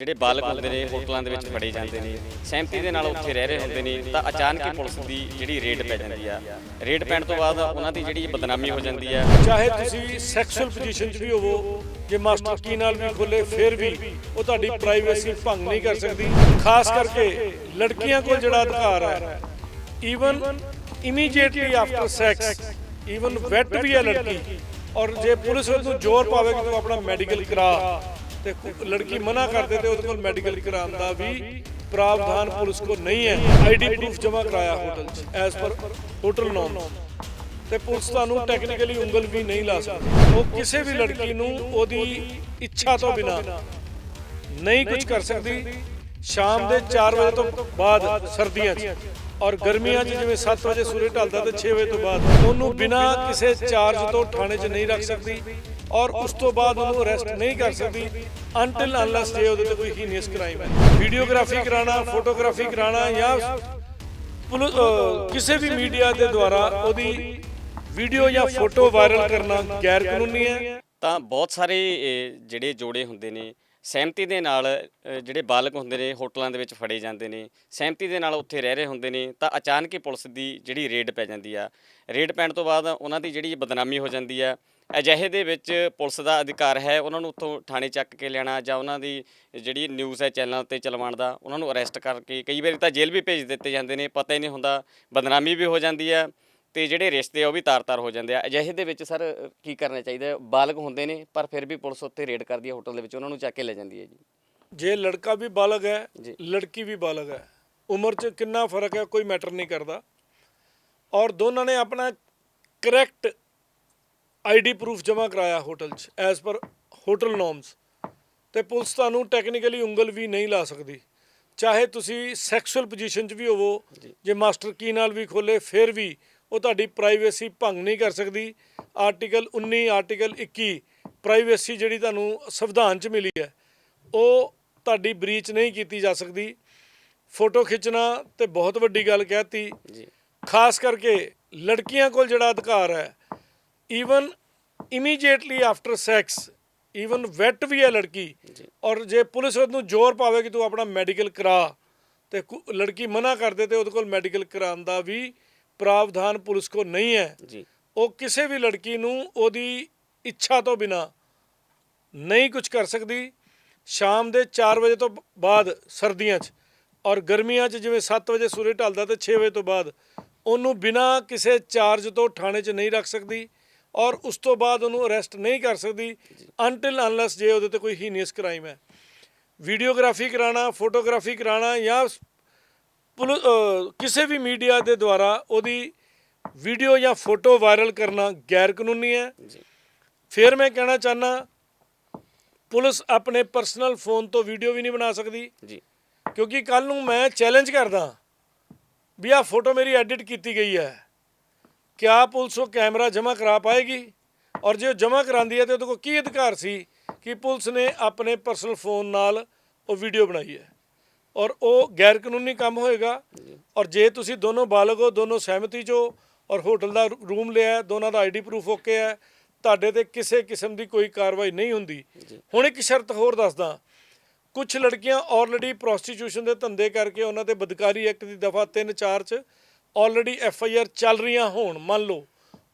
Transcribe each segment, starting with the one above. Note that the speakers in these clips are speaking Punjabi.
ਜਿਹੜੇ ਬਾਲਕ ਹੁੰਦੇ ਨੇ, ਹੋਟਲਾਂ ਦੇ ਵਿੱਚ ਫੜੇ ਜਾਂਦੇ ਨੇ, ਸਹਿਮਤੀ ਦੇ ਨਾਲ ਉੱਥੇ ਰਹਿ ਰਹੇ ਹੁੰਦੇ ਨੇ, ਤਾਂ ਅਚਾਨਕ ਹੀ ਪੁਲਿਸ ਦੀ ਜਿਹੜੀ ਰੇਡ ਪੈ ਜਾਂਦੀ ਆ। ਰੇਡ ਪੈਣ ਤੋਂ ਬਾਅਦ ਉਹਨਾਂ ਦੀ ਜਿਹੜੀ ਬਦਨਾਮੀ ਹੋ ਜਾਂਦੀ ਆ। ਚਾਹੇ ਤੁਸੀਂ ਸੈਕਸੁਅਲ ਪੋਜੀਸ਼ਨ 'ਚ ਵੀ ਹੋਵੋ, ਜੇ ਮਾਸਟਰ ਕੀ ਨਾਲ ਵੀ ਖੋਲੇ, ਫਿਰ ਵੀ ਉਹ ਤੁਹਾਡੀ ਪ੍ਰਾਈਵੇਸੀ ਭੰਗ ਨਹੀਂ ਕਰ ਸਕਦੀ। ਖਾਸ ਕਰਕੇ ਲੜਕੀਆਂ ਕੋਲ ਜਿਹੜਾ ਅਧਿਕਾਰ ਹੈ even immediately after sex even wet ਵੀ ਹੈ ਲੜਕੀ, ਔਰ ਜੇ ਪੁਲਿਸ ਉਹਨੂੰ ਜ਼ੋਰ ਪਾਵੇ ਕਿ ਤੂੰ ਆਪਣਾ ਮੈਡੀਕਲ ਕਰਾ। ਤੇ ਲੜਕੀ ਮਨਾ ਕਰਦੇ ਤੇ ਉਹਦੇ ਕੋਲ ਮੈਡੀਕਲ ਕਰਾਉਣ ਦਾ ਵੀ ਪ੍ਰਾਵਧਾਨ ਪੁਲਿਸ ਕੋ ਨਹੀਂ ਹੈ। ਆਈਡੀ ਪ੍ਰੂਫ ਜਮ੍ਹਾਂ ਕਰਾਇਆ ਹੋਟਲ 'ਚ ਐਸ ਪਰ ਹੋਟਲ ਤੇ ਪੁਲਿਸ ਤੁਹਾਨੂੰ ਟੈਕਨੀਕਲੀ ਉਂਗਲ ਵੀ ਨਹੀਂ ਲਾ ਸਕਦੀ। ਉਹ ਕਿਸੇ ਵੀ ਲੜਕੀ ਨੂੰ ਉਹਦੀ ਇੱਛਾ ਤੋਂ ਬਿਨਾ ਨਹੀਂ ਕੁਝ ਕਰ ਸਕਦੀ। ਸ਼ਾਮ ਦੇ 4 ਵਜੇ ਤੋਂ ਬਾਅਦ ਸਰਦੀਆਂ 'ਚ। ਔਰ ਗਰਮੀਆਂ 'ਚ ਜਿਵੇਂ 7 ਵਜੇ ਸੂਰਜ ਢਲਦਾ ਤੇ 6 ਵਜੇ ਤੋਂ ਬਾਅਦ, ਉਹਨੂੰ ਬਿਨਾ ਕਿਸੇ ਚਾਰਜ ਤੋਂ ਥਾਣੇ 'ਚ ਨਹੀਂ ਰੱਖ ਸਕਦੀ ਔਰ ਉਸ ਤੋਂ ਬਾਅਦ ਉਹਨੂੰ ਅਰੈਸਟ ਨਹੀਂ ਕਰ ਸਕਦੀ ਅੰਟਿਲ ਅਨਲੈਸ ਜੇ ਉਹਦੇ ਤੇ ਕੋਈ ਹੀਨੀਅਸ ਕ੍ਰਾਈਮ ਹੈ। ਵੀਡੀਓਗ੍ਰਾਫੀ ਕਰਾਣਾ ਫੋਟੋਗ੍ਰਾਫੀ ਕਰਾਣਾ ਜਾਂ ਕਿਸੇ ਵੀ ਮੀਡੀਆ ਦੇ ਦੁਆਰਾ ਉਹਦੀ ਵੀਡੀਓ ਜਾਂ ਫੋਟੋ ਵਾਇਰਲ ਕਰਨਾ ਗੈਰ ਕਾਨੂੰਨੀ ਹੈ। ਤਾਂ ਬਹੁਤ ਸਾਰੇ ਜਿਹੜੇ ਜੋੜੇ ਹੁੰਦੇ ਨੇ ਸਹਿਮਤੀ ਦੇ ਨਾਲ ਅ, ਜਿਹੜੇ ਬਾਲਕ ਹੁੰਦੇ ਨੇ ਹੋਟਲਾਂ ਦੇ ਵਿੱਚ ਫੜੇ ਜਾਂਦੇ ਨੇ ਸਹਿਮਤੀ ਦੇ ਨਾਲ ਉੱਥੇ ਰਹਿ ਰਹੇ ਹੁੰਦੇ ਨੇ ਤਾਂ ਅਚਾਨਕ ਹੀ ਪੁਲਿਸ ਦੀ ਜਿਹੜੀ ਰੇਡ ਪੈ ਜਾਂਦੀ ਆ। ਰੇਡ ਪੈਣ ਤੋਂ ਬਾਅਦ ਉਹਨਾਂ ਦੀ ਜਿਹੜੀ ਬਦਨਾਮੀ ਹੋ ਜਾਂਦੀ ਆ। ਅਜਿਹੇ ਦੇ ਵਿੱਚ ਪੁਲਿਸ ਦਾ ਅਧਿਕਾਰ ਹੈ ਉਹਨਾਂ ਨੂੰ ਉੱਥੋਂ ਥਾਣੇ ਚੱਕ ਕੇ ਲਿਆਣਾ ਜਾਂ ਉਹਨਾਂ ਦੀ ਜਿਹੜੀ ਨਿਊਜ਼ ਹੈ ਚੈਨਲਾਂ ਤੇ ਚਲਵਾਉਣ ਦਾ ਉਹਨਾਂ ਨੂੰ ਅਰੈਸਟ ਕਰਕੇ ਕਈ ਵਾਰੀ ਤਾਂ ਜੇਲ੍ਹ ਵੀ ਭੇਜ ਦਿੱਤੇ ਜਾਂਦੇ ਨੇ ਪਤਾ ਹੀ ਨਹੀਂ ਹੁੰਦਾ ਬਦਨਾਮੀ ਵੀ ਹੋ ਜਾਂਦੀ ਆ। ਤੇ ਜਿਹੜੇ ਰਿਸ਼ਤੇ ਆ ਉਹ ਵੀ ਤਾਰ-ਤਾਰ ਹੋ ਜਾਂਦੇ ਆ। ਅਜਿਹੇ ਦੇ ਵਿੱਚ ਸਰ ਕੀ ਕਰਨਾ ਚਾਹੀਦਾ? ਬਾਲਗ ਹੁੰਦੇ ਨੇ ਪਰ ਫਿਰ ਵੀ ਪੁਲਿਸ ਉੱਤੇ ਰੇਡ ਕਰਦੀ ਹੈ ਹੋਟਲ ਦੇ ਵਿੱਚ ਉਹਨਾਂ ਨੂੰ ਚੱਕ ਕੇ ਲੈ ਜਾਂਦੀ ਹੈ ਜੀ। ਜੇ ਲੜਕਾ ਵੀ ਬਾਲਗ ਹੈ। ਲੜਕੀ ਵੀ ਬਾਲਗ ਹੈ ਉਮਰ 'ਚ ਕਿੰਨਾ ਫ਼ਰਕ ਹੈ ਕੋਈ ਮੈਟਰ ਨਹੀਂ ਕਰਦਾ। ਔਰ ਦੋਨਾਂ ਨੇ ਆਪਣਾ ਕਰੈਕਟ ਆਈਡੀ ਪ੍ਰੂਫ ਜਮ੍ਹਾਂ ਕਰਾਇਆ ਹੋਟਲ 'ਚ ਐਸ ਪਰ ਹੋਟਲ ਨੋਰਮਸ। ਤੇ ਪੁਲਿਸ ਤੁਹਾਨੂੰ ਟੈਕਨੀਕਲੀ ਉਂਗਲ ਵੀ ਨਹੀਂ ਲਾ ਸਕਦੀ। ਚਾਹੇ ਤੁਸੀਂ ਸੈਕਸੁਅਲ ਪੋਜੀਸ਼ਨ 'ਚ ਵੀ ਹੋਵੋ ਜੇ ਮਾਸਟਰ ਕੀ ਨਾਲ ਵੀ ਖੋਲੇ ਫਿਰ ਵੀ ਉਹ ਤੁਹਾਡੀ ਪ੍ਰਾਈਵੇਸੀ ਭੰਗ ਨਹੀਂ ਕਰ ਸਕਦੀ। ਆਰਟੀਕਲ 19 ਆਰਟੀਕਲ 21 ਪ੍ਰਾਈਵੇਸੀ ਜਿਹੜੀ ਤੁਹਾਨੂੰ ਸੰਵਿਧਾਨ 'ਚ ਮਿਲੀ ਹੈ ਉਹ ਤੁਹਾਡੀ ਬ੍ਰੀਚ ਨਹੀਂ ਕੀਤੀ ਜਾ ਸਕਦੀ। ਫੋਟੋ ਖਿੱਚਣਾ ਤੇ ਬਹੁਤ ਵੱਡੀ ਗੱਲ ਕਹਿਤੀ। ਜੀ। ਖਾਸ ਕਰਕੇ ਲੜਕੀਆਂ ਕੋਲ ਜਿਹੜਾ ਅਧਿਕਾਰ ਹੈ even immediately after sex even wet ਵੀ ਹੈ ਲੜਕੀ। ਔਰ ਜੇ ਪੁਲਿਸ ਉਹਨੂੰ ਜ਼ੋਰ ਪਾਵੇ ਕਿ ਤੂੰ ਆਪਣਾ ਮੈਡੀਕਲ ਕਰਾ ਤੇ ਲੜਕੀ ਮਨਾ ਕਰਦੇ ਤੇ ਉਹਦੇ ਕੋਲ ਮੈਡੀਕਲ ਕਰਾਉਣ ਦਾ ਵੀ ਪ੍ਰਾਵਧਾਨ ਪੁਲਿਸ ਕੋ ਨਹੀਂ ਹੈ ਜੀ ਉਹ ਕਿਸੇ ਵੀ ਲੜਕੀ ਨੂੰ ਉਹਦੀ ਇੱਛਾ ਤੋਂ ਬਿਨਾ ਨਹੀਂ ਕੁਝ ਕਰ ਸਕਦੀ ਸ਼ਾਮ ਦੇ 4 ਵਜੇ ਤੋਂ ਬਾਅਦ ਸਰਦੀਆਂ 'ਚ ਔਰ ਗਰਮੀਆਂ 'ਚ ਜਿਵੇਂ 7 ਵਜੇ ਸੂਰਜ ਢਲਦਾ ਤੇ 6 ਵਜੇ ਤੋਂ ਬਾਅਦ ਉਹਨੂੰ ਬਿਨਾ ਕਿਸੇ ਚਾਰਜ ਤੋਂ ਥਾਣੇ 'ਚ ਨਹੀਂ ਰੱਖ ਸਕਦੀ ਔਰ ਉਸ ਤੋਂ ਬਾਅਦ ਉਹਨੂੰ ਅਰੈਸਟ ਨਹੀਂ ਕਰ ਸਕਦੀ ਅੰਟਿਲ ਅਨਲੈਸ ਜੇ ਉਹਦੇ ਤੇ ਕੋਈ ਹੀਨੀਅਸ ਕ੍ਰਾਈਮ ਹੈ ਵੀਡੀਓਗ੍ਰਾਫੀ ਕਰਾਣਾ ਫੋਟੋਗ੍ਰਾਫੀ ਕਰਾਣਾ ਜਾਂ ਪੁਲਿਸ ਕਿਸੇ ਵੀ ਮੀਡੀਆ ਦੇ ਦੁਆਰਾ ਉਹਦੀ ਵੀਡੀਓ ਜਾਂ ਫੋਟੋ ਵਾਇਰਲ ਕਰਨਾ ਗੈਰ ਕਾਨੂੰਨੀ ਹੈ ਫਿਰ ਮੈਂ ਕਹਿਣਾ ਚਾਹਨਾ ਪੁਲਿਸ ਆਪਣੇ ਪਰਸਨਲ ਫੋਨ ਤੋਂ ਵੀਡੀਓ ਵੀ ਨਹੀਂ ਬਣਾ ਸਕਦੀ। ਜੀ। ਕਿਉਂਕਿ ਕੱਲ ਨੂੰ ਮੈਂ ਚੈਲੰਜ ਕਰਦਾ ਵੀ ਆਹ ਫੋਟੋ ਮੇਰੀ ਐਡਿਟ ਕੀਤੀ ਗਈ ਹੈ। ਕਿਆ ਪੁਲਿਸ ਉਹ ਕੈਮਰਾ ਜਮ੍ਹਾਂ ਕਰਾ ਪਾਏਗੀ? ਔਰ ਜੇ ਉਹ ਜਮ੍ਹਾਂ ਕਰਾਂਦੀ ਹੈ ਤੇ ਉਹਦੇ ਕੋਲ ਕੀ ਅਧਿਕਾਰ ਸੀ ਕਿ ਪੁਲਿਸ ਨੇ ਆਪਣੇ ਪਰਸਨਲ ਫੋਨ ਨਾਲ ਉਹ ਵੀਡੀਓ ਬਣਾਈ ਹੈ? ਔਰ ਉਹ ਗੈਰ ਕਾਨੂੰਨੀ ਕੰਮ ਹੋਏਗਾ। ਔਰ ਜੇ ਤੁਸੀਂ ਦੋਨੋਂ ਬਾਲਗ ਹੋ ਦੋਨੋਂ ਸਹਿਮਤੀ 'ਚ ਔਰ ਹੋਟਲ ਦਾ ਰੂਮ ਲਿਆ ਹੈ, ਦੋਨਾਂ ਦਾ ਆਈਡੀ ਪ੍ਰੂਫ ਓਕੇ ਹੈ ਤੁਹਾਡੇ ਤੇ ਕਿਸੇ ਕਿਸਮ ਦੀ ਕੋਈ ਕਾਰਵਾਈ ਨਹੀਂ ਹੁੰਦੀ। ਹੁਣ ਇੱਕ ਸ਼ਰਤ ਹੋਰ ਦੱਸਦਾ ਕੁਝ ਲੜਕੀਆਂ ਆਲਰੇਡੀ ਪ੍ਰੋਸਟੀਟਿਊਸ਼ਨ ਦੇ ਧੰਦੇ ਕਰਕੇ ਉਹਨਾਂ ਤੇ ਬਦਕਾਰੀ ਐਕਟ ਦੀ ਦਫਾ 3 4 ਚ ਆਲਰੇਡੀ ਐਫ ਆਈ ਆਰ ਚੱਲ ਰਹੀਆਂ ਹੋਣ ਮੰਨ ਲਓ।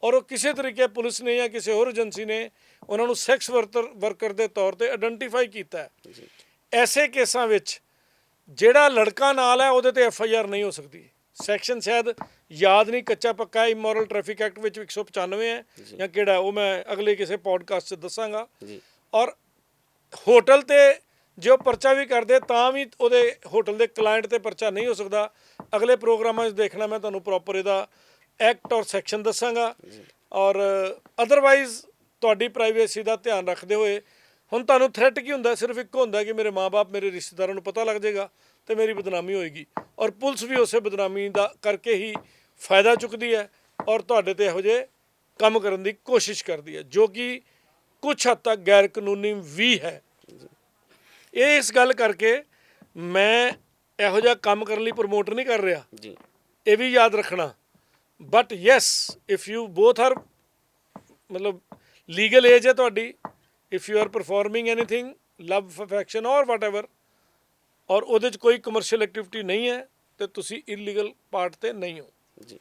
ਔਰ ਉਹ ਕਿਸੇ ਤਰੀਕੇ ਪੁਲਿਸ ਨੇ ਜਾਂ ਕਿਸੇ ਹੋਰ ਏਜੰਸੀ ਨੇ ਉਹਨਾਂ ਨੂੰ ਸੈਕਸ ਵਰਕਰ ਵਰਕਰ ਦੇ ਤੌਰ ਤੇ ਆਇਡੈਂਟੀਫਾਈ ਕੀਤਾ ਹੈ। ਐਸੇ ਕੇਸਾਂ ਵਿੱਚ ਜਿਹੜਾ ਲੜਕਾ ਨਾਲ ਹੈ ਉਹਦੇ ਤੇ ਐਫ ਆਈ ਆਰ ਨਹੀਂ ਹੋ ਸਕਦੀ। ਸੈਕਸ਼ਨ ਸ਼ਾਇਦ ਯਾਦ ਨਹੀਂ ਕੱਚਾ ਪੱਕਾ ਇਮੋਰਲ ਟ੍ਰੈਫਿਕ ਐਕਟ ਵਿੱਚ 195 ਹੈ। ਜਾਂ। ਕਿਹੜਾ ਉਹ ਮੈਂ ਅਗਲੇ ਕਿਸੇ ਪੋਡਕਾਸਟ 'ਚ ਦੱਸਾਂਗਾ। ਜੀ। ਔਰ ਹੋਟਲ ਤੇ ਜੇ ਪਰਚਾ ਵੀ ਕਰਦੇ ਤਾਂ ਵੀ ਉਹਦੇ ਹੋਟਲ ਦੇ ਕਲਾਇੰਟ ਤੇ ਪਰਚਾ ਨਹੀਂ ਹੋ ਸਕਦਾ। ਅਗਲੇ ਪ੍ਰੋਗਰਾਮਾਂ 'ਚ ਦੇਖਣਾ ਮੈਂ ਤੁਹਾਨੂੰ ਪ੍ਰੋਪਰ ਇਹਦਾ ਐਕਟ ਔਰ ਸੈਕਸ਼ਨ ਦੱਸਾਂਗਾ। ਔਰ ਅਦਰਵਾਈਜ਼ ਤੁਹਾਡੀ ਪ੍ਰਾਈਵੇਸੀ ਦਾ ਧਿਆਨ ਰੱਖਦੇ ਹੋਏ ਹੁਣ ਤੁਹਾਨੂੰ ਥ੍ਰੈਟ ਕੀ ਹੁੰਦਾ? ਸਿਰਫ ਇੱਕ ਹੁੰਦਾ ਕਿ ਮੇਰੇ ਮਾਪੇ ਮੇਰੇ ਰਿਸ਼ਤੇਦਾਰਾਂ ਨੂੰ ਪਤਾ ਲੱਗ ਜਾਏਗਾ ਤੇ ਮੇਰੀ ਬਦਨਾਮੀ ਹੋਏਗੀ। ਔਰ ਪੁਲਿਸ ਵੀ ਉਸੇ ਬਦਨਾਮੀ ਦਾ ਕਰਕੇ ਹੀ ਫਾਇਦਾ ਚੁੱਕਦੀ ਹੈ ਔਰ ਤੁਹਾਡੇ ਤੇ ਇਹੋ ਜਿਹੇ ਕੰਮ ਕਰਨ ਦੀ ਕੋਸ਼ਿਸ਼ ਕਰਦੀ ਹੈ ਜੋ ਕਿ ਕੁਝ ਹੱਦ ਤੱਕ ਗੈਰ ਕਾਨੂੰਨੀ ਵੀ ਹੈ। ਇਹ ਇਸ ਗੱਲ ਕਰਕੇ ਮੈਂ ਇਹੋ ਜਿਹਾ ਕੰਮ ਕਰਨ ਲਈ ਪ੍ਰਮੋਟ ਨਹੀਂ ਕਰ ਰਿਹਾ। ਜੀ। ਇਹ ਵੀ ਯਾਦ ਰੱਖਣਾ। But yes if you both are ਮਤਲਬ ਲੀਗਲ ਏਜ ਹੈ ਤੁਹਾਡੀ if you are performing anything love affection ਔਰ ਵਟਐਵਰ ਔਰ ਉਹਦੇ 'ਚ ਕੋਈ ਕਮਰਸ਼ੀਅਲ ਐਕਟੀਵਿਟੀ ਨਹੀਂ ਹੈ, ਤੇ ਤੁਸੀਂ ਇਲੀਗਲ ਪਾਰਟ ਤੇ ਨਹੀਂ ਹੋ। ਜੀ।